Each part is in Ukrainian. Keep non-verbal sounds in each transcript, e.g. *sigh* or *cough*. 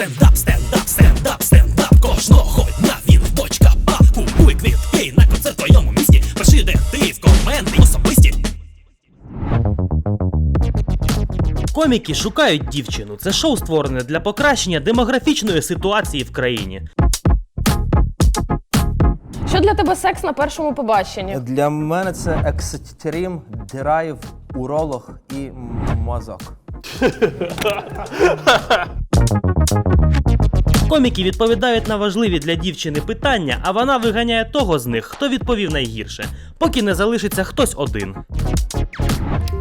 Стендап, стендап, стендап, стендап Кожного дня він в бочка пап Купуй квітки на концерт в твоєму місті Пиши, де ти в коменти особисті Коміки шукають дівчину. Це шоу створене для покращення демографічної ситуації в країні. Що для тебе секс на першому побаченні? Для мене це екстрім, драйв, уролог і мозок. *laughs* Коміки відповідають на важливі для дівчини питання, а вона виганяє того з них, хто відповів найгірше, поки не залишиться хтось один.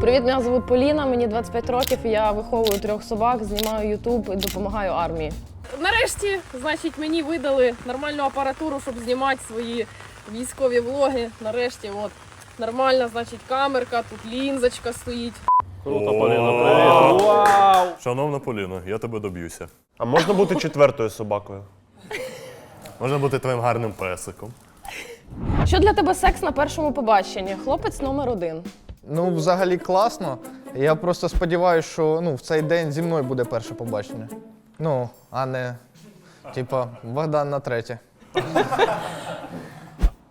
Привіт, мене звуть Поліна, мені 25 років. Я виховую трьох собак, знімаю Ютуб і допомагаю армії. Нарешті, значить, мені видали нормальну апаратуру, щоб знімати свої військові влоги. Нарешті, от нормальна, значить, камерка, тут лінзочка стоїть. Круто, Поліна, привіт. Вау! Шановна Поліно, я тебе доб'юся. А можна бути четвертою собакою? Можна бути твоїм гарним песиком. Що для тебе секс на першому побаченні? Хлопець номер один. Ну, взагалі класно. Я просто сподіваюся, що ну, в цей день зі мною буде перше побачення. Ну, а не, типа, Богдан на третє.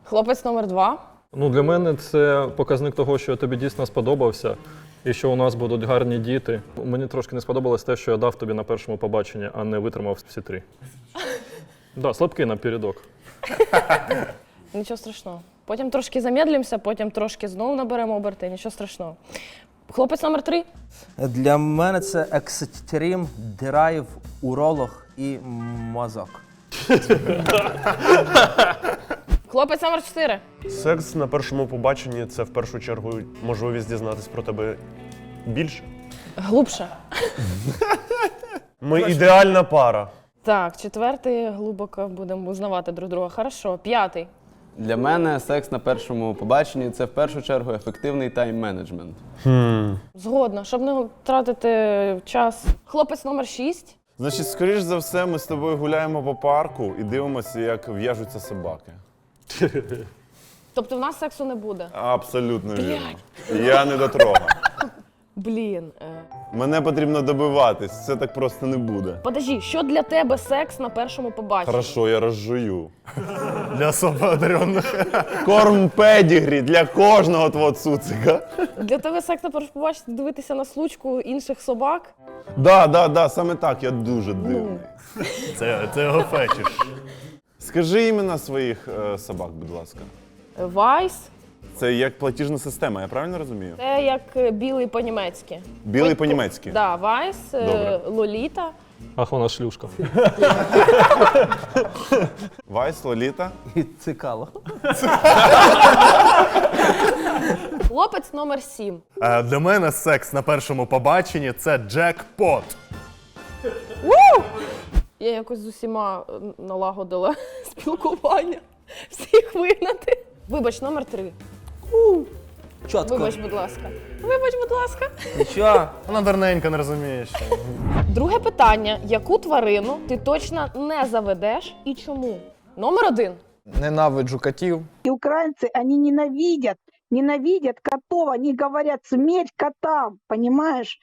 Хлопець номер два. Ну, для мене це показник того, що я тобі дійсно сподобався, і що у нас будуть гарні діти. Мені трошки не сподобалось те, що я дав тобі на першому побаченні, а не витримав всі три. Да, слабкий напередок. *laughs* Нічого страшного. Потім трошки замедлимося, потім трошки знову наберемо оберти. Нічого страшного. Хлопець номер три. Для мене це екстрім, драйв, уролог і м- мозок. *laughs* Хлопець номер чотири. Секс на першому побаченні це в першу чергу можливість дізнатись про тебе більше. Глубше. Ми ідеальна пара. Так, четвертий глибоко будемо узнавати друг друга. Хорошо. П'ятий. Для мене секс на першому побаченні це в першу чергу ефективний тайм-менеджмент. Згодна, щоб не тратити час. Хлопець номер шість. Значить, скоріш за все, ми з тобою гуляємо по парку і дивимося, як в'яжуться собаки. Тобто в нас сексу не буде. Абсолютно вірно. Я не дотрога. Блін. Е. Мене потрібно добиватись, це так просто не буде. Подожди, що для тебе секс на першому побаченні? Хорошо, я розжую. Для особо одарених. Корм педігрі для кожного твого цуцика. Для тебе секс на першому побаченні дивитися на случку інших собак? Да, да, да, саме так, я дуже дивний. Це, це його фетиш. Скажи імена своїх е, собак, будь ласка. Вайс Це як платіжна система, я правильно розумію? це як е, білий по-німецьки. Білий Ой, по-німецьки. Да, Вайс, е, Добре. Лоліта. Ах, вона шлюшка. *laughs* Вайс, Лоліта. І цикало. Хлопець номер сім. Е, Для мене секс на першому побаченні це джекпот. Я якось з усіма е, налагодила *laughs* спілкування. Всіх вигнати. Вибач, номер три. Чотко. Вибач, будь ласка. Вибач, будь ласка. Нічого. Вона дурненька, не розумієш. Друге питання: яку тварину ти точно не заведеш і чому? Номер один. Ненавиджу котів. И украинцы, они ненавидят, ненавидят котов, они говорят смерть котам, понимаешь?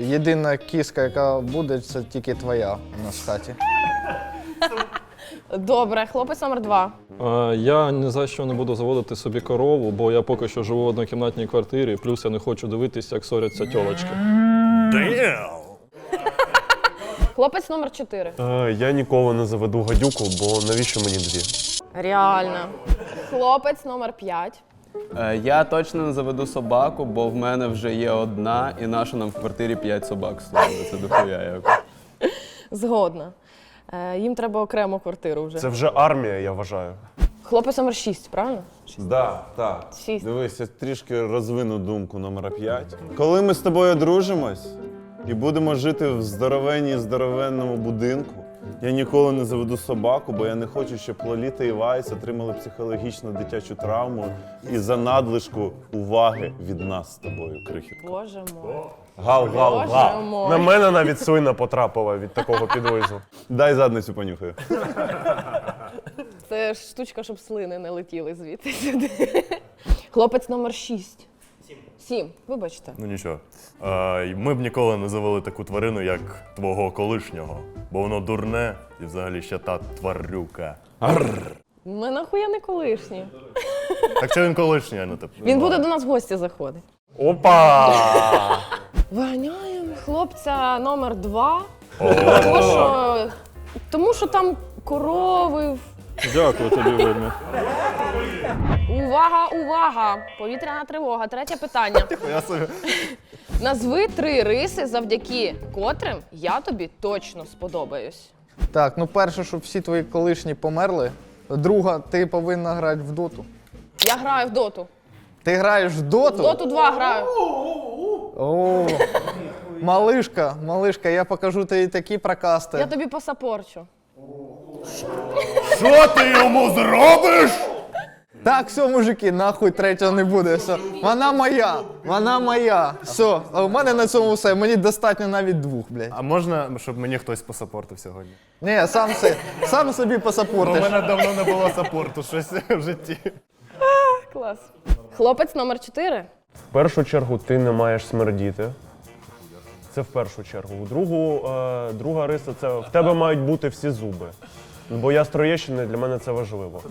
Єдина кіска, яка буде, це тільки твоя у нас в хаті. Добре, хлопець номер два. Е, Я ні за що не буду заводити собі корову, бо я поки що живу в однокімнатній квартирі, плюс я не хочу дивитися, як соряться тьолочки. Damn! Хлопець номер чотири. Е, я ніколи не заведу гадюку, бо навіщо мені дві? Реально. Хлопець номер п'ять. Е, Я точно не заведу собаку, бо в мене вже є одна, і наша нам в квартирі п'ять собак стоїть. Це дохуя як. Згодна. Е, їм треба окрему квартиру вже. Це вже армія, я вважаю. Хлопець номер шість, правильно? Да, так. Шість. Дивись, я трішки розвину думку номера 5. Коли ми з тобою одружимось і будемо жити в здоровенній здоровенному будинку, я ніколи не заведу собаку, бо я не хочу, щоб Лоліта і Вайс отримали психологічну дитячу травму і за надлишку уваги від нас з тобою, крихітко. Боже мой. Гав, гав, Боже гав. мой. На мене навіть слина потрапила від такого підвизу. Дай задницю понюхаю. Це ж штучка, щоб слини не летіли звідти сюди. Хлопець номер шість. Сім. Вибачте. Ну нічого. Е, ми б ніколи не завели таку тварину, як твого колишнього, бо воно дурне і взагалі ще та тварюка. Ми нахуя не колишні. Так що він колишній, а не тип. Він буде до нас в гості заходити. Опа! Виганяємо хлопця номер два. Тому що, тому що там корови. Дякую тобі, вельми. Увага, увага! Повітряна тривога. Третє питання. Я собі. Назви три риси, завдяки котрим я тобі точно сподобаюсь. Так, ну перше, щоб всі твої колишні померли. Друга, ти повинна грати в доту. Я граю в доту. Ти граєш в доту? В доту 2 граю. О, малишка, малишка, я покажу тобі такі прокасти. Я тобі посапорчу. Що ти йому зробиш? Так, все, мужики, нахуй третього не буде. Все. Вона моя, вона моя. Все, а у мене на цьому все. Мені достатньо навіть двох, блядь. А можна, щоб мені хтось посапортив сьогодні? Ні, сам, си, сам собі Бо в посапортиш. мене давно не було сапорту щось *laughs* в житті. Клас. Хлопець номер 4. В першу чергу ти не маєш смердіти. Це в першу чергу. У другу, е, друга риса це в тебе мають бути всі зуби. Бо я з Троєщини, для мене це важливо.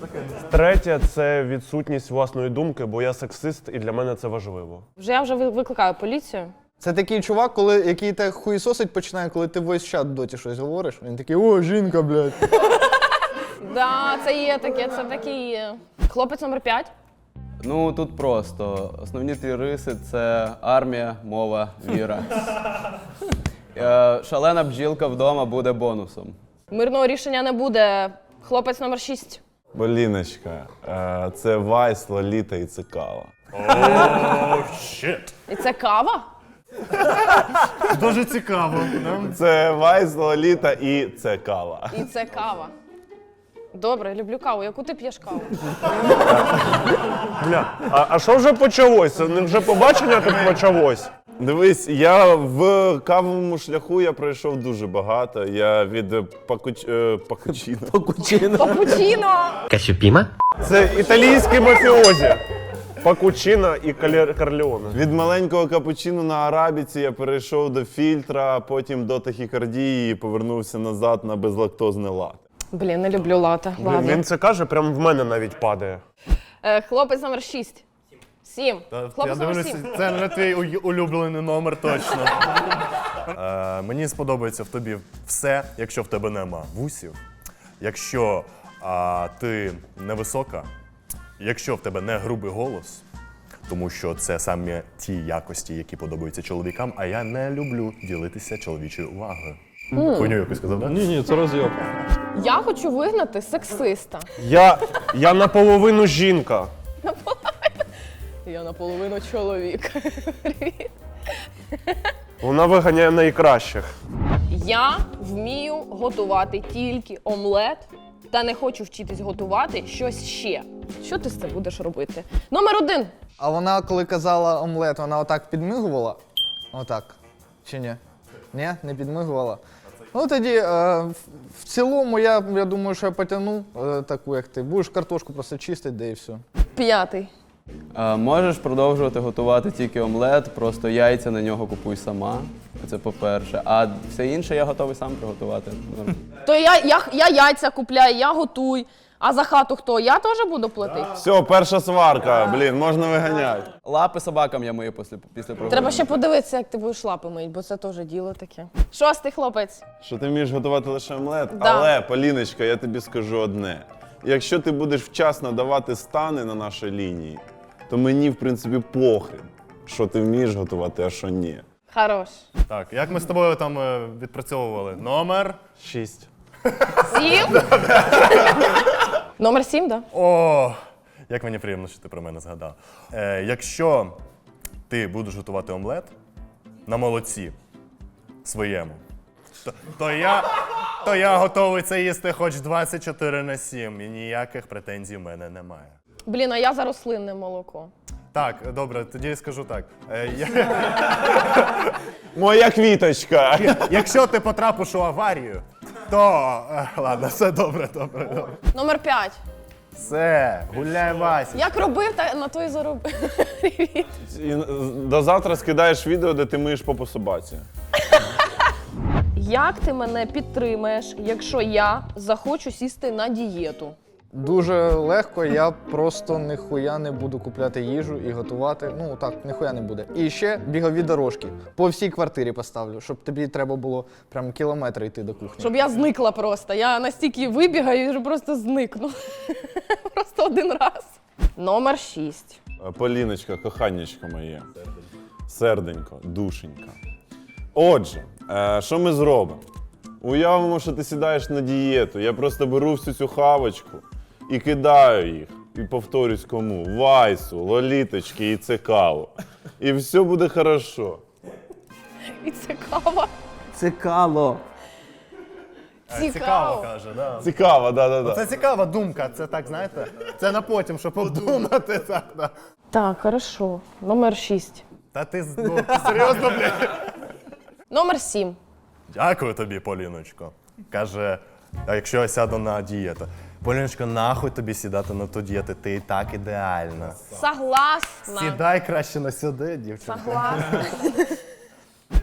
Третє це відсутність власної думки, бо я сексист і для мене це важливо. Вже я вже ви- викликаю поліцію. Це такий чувак, коли, який так хуїсосить починає, коли ти в voice chat в доті щось говориш. Він такий, о, жінка, блядь. *laughs* Да, це є таке, це таке є. Хлопець номер 5. Ну тут просто основні три риси це армія, мова, віра. *laughs* Е, Шалена бджілка вдома буде бонусом. Мирного рішення не буде. Хлопець номер 6. Боліночка, е, це Вайс, Лоліта і це Цикава. Щит. І це кава? Дуже цікаво. Це Вайс, Лоліта і це кава. І це кава. Добре, люблю каву. Яку ти п'єш каву? Бля, а, а що вже почалося? Не вже побачення тут почалось? Дивись, я в кавовому шляху я пройшов дуже багато. Я від е, пакуч... е, пакучино. *laughs* Папучино! Це італійські мафіозі. Пакучина і Кале- Карлеоне. Від маленького капучино на арабіці я перейшов до фільтра, потім до тахікардії і повернувся назад на безлактозне лате. Блін, не люблю лата. Ладно. він це каже, прям в мене навіть падає. Е, хлопець номер 6. 7. Я Хлопець номер дивлюся, 7. це не твій у- улюблений номер точно. *laughs* Е, мені сподобається в тобі все, якщо в тебе нема вусів, якщо а, ти невисока, якщо в тебе не грубий голос, тому що це саме ті якості, які подобаються чоловікам, а я не люблю ділитися чоловічою увагою. Хуйню якусь сказав, да? Ні, ні, це розйоб. Я хочу вигнати сексиста. Я, я наполовину жінка. Я наполовину чоловік. Вона виганяє найкращих. Я вмію готувати тільки омлет та не хочу вчитись готувати щось ще. Що ти з цим будеш робити? Номер один. А вона, коли казала омлет, вона отак підмигувала. Отак. Чи ні? Ні, не підмигувала. Ну тоді, е, в, в цілому, я, я думаю, що я потягну е, таку, як ти. Будеш картошку просто чистити, де і все. П'ятий. Е, Можеш продовжувати готувати тільки омлет, просто яйця на нього купуй сама. Це по-перше. А все інше я готовий сам приготувати. *laughs* То я, я, я яйця купляю, я готуй. А за хату хто? Я теж буду платити? Все, перша сварка, блін, можна виганяти. Лапи собакам я мию після, після прогулянки. Треба ще подивитися, як ти будеш лапи мить, бо це теж діло таке. Шостий хлопець. Що ти вмієш готувати лише омлет? Да. Але, Поліночка, я тобі скажу одне: якщо ти будеш вчасно давати стани на нашій лінії, то мені, в принципі, похрен, що ти вмієш готувати, а що ні. Хорош. Так, як ми з тобою там е, відпрацьовували? Номер. Шість. Сім. *laughs* Номер сім, так? Да? О, як мені приємно, що ти про мене згадав. Е, якщо ти будеш готувати омлет на молоці своєму, то, то, я, то я готовий це їсти хоч 24 на 7, і ніяких претензій в мене немає. Блін, а я за рослинне молоко. Так, добре, тоді скажу так. Е, я, *laughs* Моя квіточка! *laughs* якщо ти потрапиш у аварію, то. е, ладно, все добре, добре, добре. Номер п'ять. Все, гуляй, Вася. Як робив, та на то й заробив. Привіт. *laughs* І до завтра скидаєш відео, де ти миєш попу собаці. Як ти мене підтримаєш, якщо я захочу сісти на дієту? Дуже легко, я просто ніхуя не буду купляти їжу і готувати. Ну так, ніхуя не буде. І ще бігові дорожки. По всій квартирі поставлю, щоб тобі треба було прям кілометри йти до кухні. Щоб я зникла просто. Я настільки вибігаю, що просто зникну. *laughs* Просто один раз. Номер 6. Е, Поліночка, коханнячко моє. Серденько, душенька. Отже, е, що ми зробимо? Уявимо, що ти сідаєш на дієту. Я просто беру всю цю хавочку і кидаю їх. І повторюсь кому? Вайсу, лоліточки і цикаву. І все буде хорошо. І це кава. Цикало. Цікаво. каже, да. Цікаво, да-да-да. Це цікава думка, це так, знаєте, це на потім, щоб подумати. *laughs* Так, да. Так, хорошо. Номер 6. Та ти, з- ну, серйозно, блядь? Номер 7. Дякую тобі, Поліночко. Каже, а якщо я сяду на дієту? Поліночко, нахуй тобі сідати на ту дієту, ти і так ідеальна. Согласна. Сідай краще на сюди, дівчинка. Согласна. *laughs*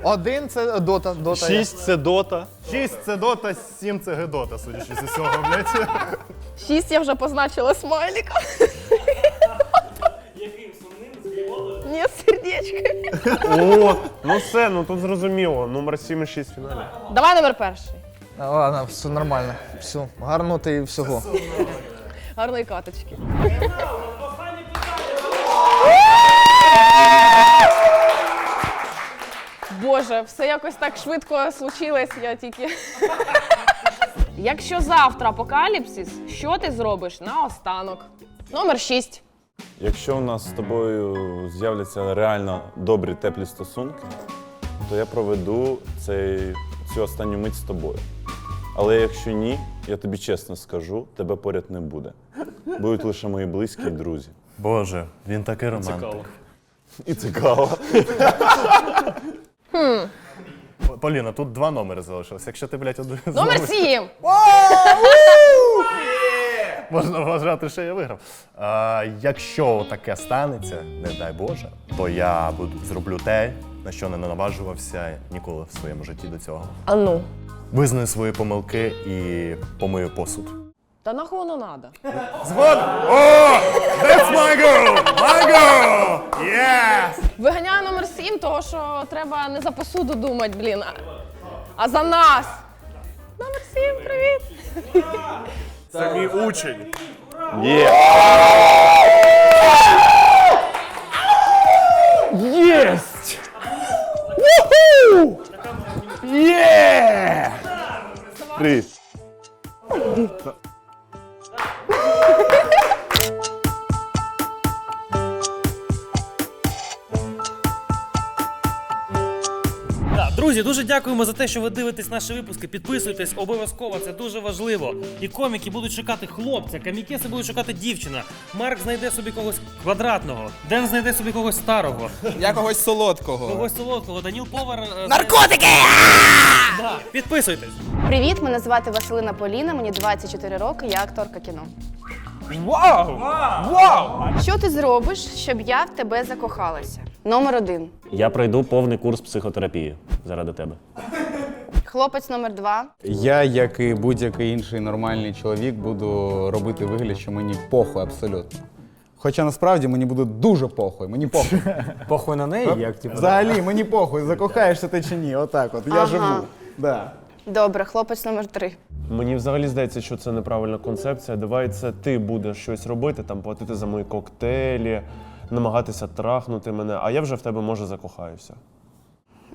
Один це дота. дота я. це дота. Шість це дота, сім це гедота, судячи з усього, блядь. 6 я вже позначила смайликом. Ні, з сердечками. О, ну все, ну тут зрозуміло. Номер 7 і 6 в фіналі. Давай номер перший. А, Ладно, все нормально. Все, гарноти і всього. Гарної каточки. Боже, все якось так швидко случилось, я тільки. Якщо завтра апокаліпсис, що ти зробиш наостанок? Номер 6. Якщо у нас з тобою з'являться реально добрі теплі стосунки, то я проведу цей, цю останню мить з тобою. Але якщо ні, я тобі чесно скажу, тебе поряд не буде. Будуть лише мої близькі і друзі. Боже, він такий романтик. І цікаво. Поліна, тут два номери залишилось. Якщо ти, блядь, один Номер знову- 7. Можна вважати, що я виграв. А, якщо таке станеться, не дай Боже, то я буду зроблю те, на що не наважувався ніколи в своєму житті до цього. А ну. Визнаю свої помилки і помию посуд. Та нахуй воно надо. Згод! О! That's my girl! My girl! Yes! Виганяю номер 7, того що треба не за посуду думати, блін, а, а за нас. Номер 7, привіт. Це мій учень. Є! Єсть! Вуху! Є! Привіт! Друзі, дуже дякуємо за те, що ви дивитесь наші випуски. Підписуйтесь обов'язково, це дуже важливо. І коміки будуть шукати хлопця, камікеси будуть шукати дівчина. Марк знайде собі когось квадратного, Ден знайде собі когось старого, Я когось солодкого. когось солодкого, Даніл Повар. е, Наркотики! Да, підписуйтесь. Привіт, мене звати Василина Поліна, мені 24 роки, я акторка кіно. Вау! Вау! Що ти зробиш, щоб я в тебе закохалася? Номер один. Я пройду повний курс психотерапії заради тебе. Хлопець номер два. Я, як і будь-який інший нормальний чоловік, буду робити вигляд, що мені похуй абсолютно. Хоча насправді мені буде дуже похуй. Мені похуй. *laughs* Похуй на неї, як типу. Взагалі, мені похуй, закохаєшся ти чи ні. Отак от. Я Ага. живу. Да. Добре, хлопець номер три. Мені взагалі здається, що це неправильна концепція. Давай це ти будеш щось робити, там платити за мої коктейлі, намагатися трахнути мене, а я вже в тебе може закохаюся.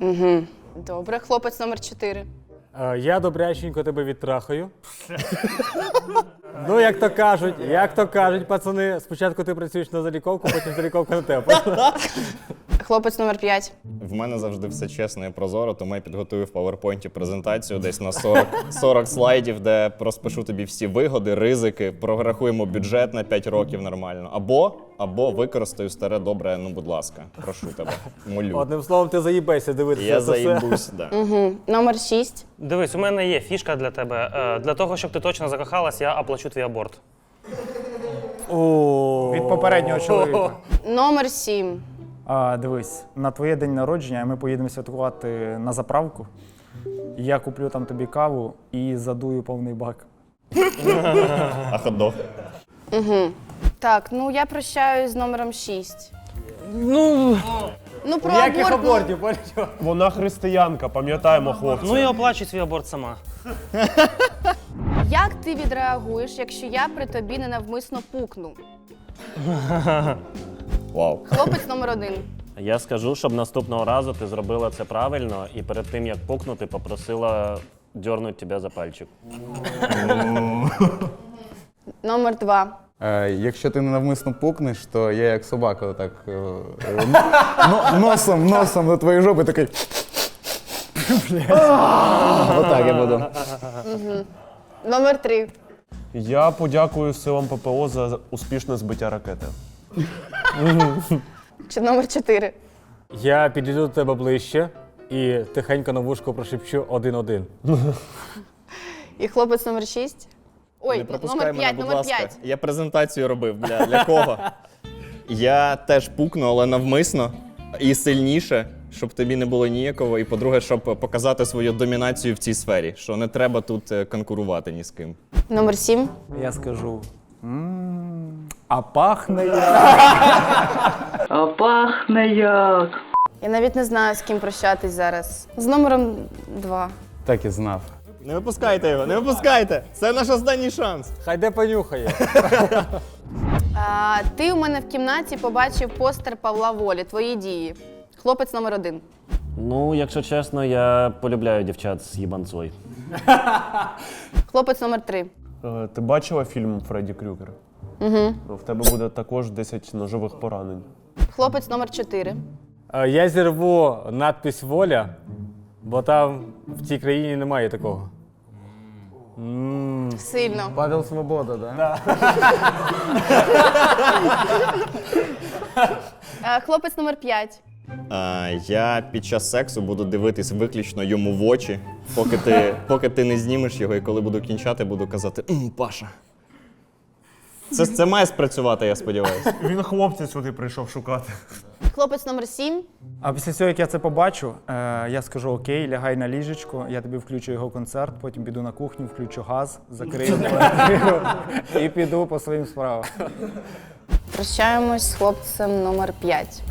Угу. Добре, хлопець номер чотири. Е, Я добряченько тебе відтрахаю. Ну, як то кажуть, як то кажуть, пацани, спочатку ти працюєш на заліковку, потім заліковка на тебе. Хлопець номер п'ять. В мене завжди все чесно і прозоро, тому я підготую в PowerPoint презентацію десь на 40, 40 слайдів, де розпишу тобі всі вигоди, ризики, прорахуємо бюджет на 5 років нормально. Або, або використаю старе добре, ну будь ласка, прошу тебе, молю. Одним словом, ти заїбешся дивитися. Я це все. заїбусь, да. Угу. Номер шість. Дивись, у мене є фішка для тебе. Е, Для того, щоб ти точно закохалась, я оплачу твій аборт. Від попереднього чоловіка. Номер 7. А, дивись, на твоє день народження ми поїдемо святкувати на заправку. Я куплю там тобі каву і задую повний бак. А хот-дог? Угу. Так, ну я прощаюсь з номером 6. Ну, Ну про Ніяких аборт. ну, абортів, Вона християнка, пам'ятаємо, хлопці. ну і оплачуй свій аборт сама. Як ти відреагуєш, якщо я при тобі ненавмисно пукну? *laughs* Вау. Хлопець номер один. Я скажу, щоб наступного разу ти зробила це правильно і перед тим як пукнути, попросила дьорнути тебе за пальчик. Номер два. Е, якщо ти ненавмисно пукнеш, то я як собака отак е, е, но- носом, носом до твоєї жопи такий. Отак я буду. Номер три. Я подякую силам ППО за успішне збиття ракети. Чи номер чотири. Я підійду до тебе ближче і тихенько на вушко прошепчу один-один. І хлопець номер шість. Ой, Не пропускай номер мене, п'ять, номер ласка. п'ять. Я презентацію робив. Бля, для кого? Я теж пукну, але навмисно і сильніше, щоб тобі не було ніякого. І по-друге, щоб показати свою домінацію в цій сфері, що не треба тут е, конкурувати ні з ким. Номер сім. Я скажу. «М, А пахне як. А пахне як. Я навіть не знаю, з ким прощатись зараз. З номером два. Так і знав. Не випускайте його, не випускайте! Це наш останній шанс. Хай де понюхає. А, ти у мене в кімнаті побачив постер Павла Волі. Твої дії. Хлопець номер один. Ну, якщо чесно, я полюбляю дівчат з їбанцой. Хлопець номер три. Е, ти бачила фільм Фредді Крюкер? Угу. В тебе буде також 10 ножових поранень. Хлопець номер 4. Е, я зірву надпись воля, бо там в цій країні немає такого. Сильно. Павел Свобода, да? Е, Хлопець номер 5 я під час сексу буду дивитись виключно йому в очі, поки ти, поки ти не знімеш його, і коли буду кінчати, буду казати «М, Паша. Це, це має спрацювати, я сподіваюся. *laughs* Він хлопця сюди прийшов шукати. Хлопець номер сім. А після цього, як я це побачу, е, я скажу окей, лягай на ліжечко, я тобі включу його концерт, потім піду на кухню, включу газ, закрию *laughs* квартиру і піду по своїм справам. Прощаємось з хлопцем номер п'ять.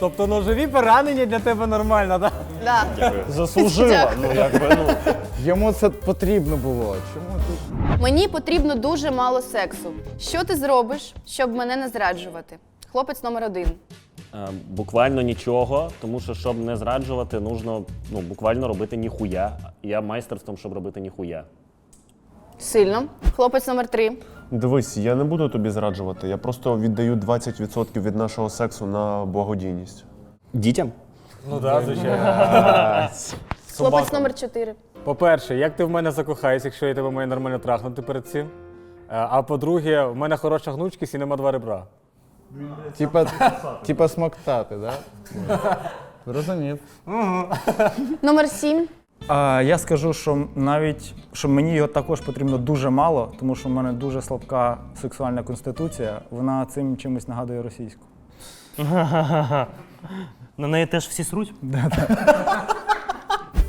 Тобто ножові поранення для тебе нормально, так? Да. Заслужила. Ну, якби, ну. Йому це потрібно було. Чому ти? Мені потрібно дуже мало сексу. Що ти зробиш, щоб мене не зраджувати? Хлопець номер один. Е, Буквально нічого, тому що щоб не зраджувати, нужно ну, буквально робити ніхуя. Я майстер в тому, щоб робити ніхуя. Сильно. Хлопець номер три. Дивись, я не буду тобі зраджувати. Я просто віддаю 20% від нашого сексу на благодійність. Дітям? Ну так, звичайно. Хлопець Собака. номер 4. По-перше, як ти в мене закохаєшся, якщо я тебе маю нормально трахнути перед цим? Е, а по-друге, в мене хороша гнучкість і нема два ребра. Типа, типа смоктати, так? Розумів. Номер 7 я скажу, що навіть що мені його також потрібно дуже мало, тому що в мене дуже слабка сексуальна конституція. Вона цим чимось нагадує російську. На неї теж всі сруть? *laughs*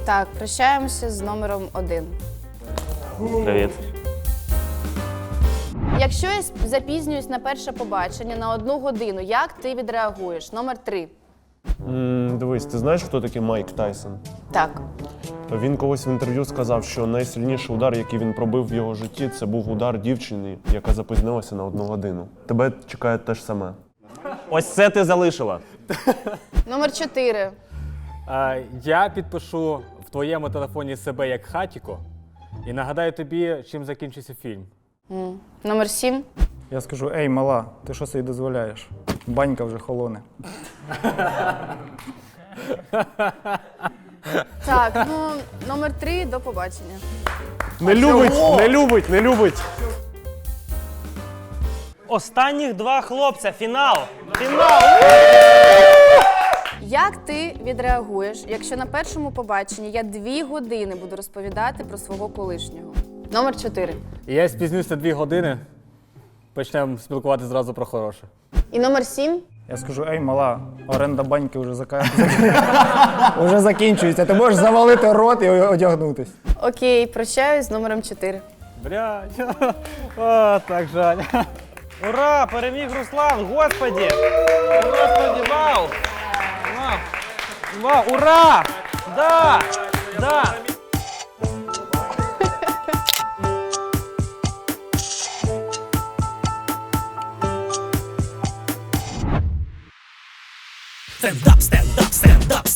Так, прощаємося з номером один. Привіт. Якщо я запізнююсь на перше побачення на одну годину, як ти відреагуєш? Номер три. М, Дивись, ти знаєш, хто такий Майк Тайсон? Так. Він колись в інтерв'ю сказав, що найсильніший удар, який він пробив в його житті, це був удар дівчини, яка запізнилася на одну годину. Тебе чекає те ж саме. Ось це ти залишила. Номер чотири. Е, Я підпишу в твоєму телефоні себе як хатіко і нагадаю тобі, чим закінчився фільм. Номер сім. Я скажу: ей, мала, ти що собі дозволяєш? Банька вже холоне. Так, ну номер три до побачення. Не любить, не любить, не любить. Останніх два хлопця. Фінал. Фінал. Як ти відреагуєш, якщо на першому побаченні я дві години буду розповідати про свого колишнього? Номер чотири. Я спізнюсь на дві години. Почнемо спілкуватися зразу про хороше. І номер сім. Я скажу, ей, мала, оренда баньки вже зака... *laughs* вже закінчується. Ти можеш завалити рот і одягнутись. Окей, прощаюсь з номером чотири. Блядь. *laughs* О, так жаль. Ура! Переміг Руслан! Господі! Господі, вау! Вау! Вау! Ура! Да! Да! stand up, stand up, stand up.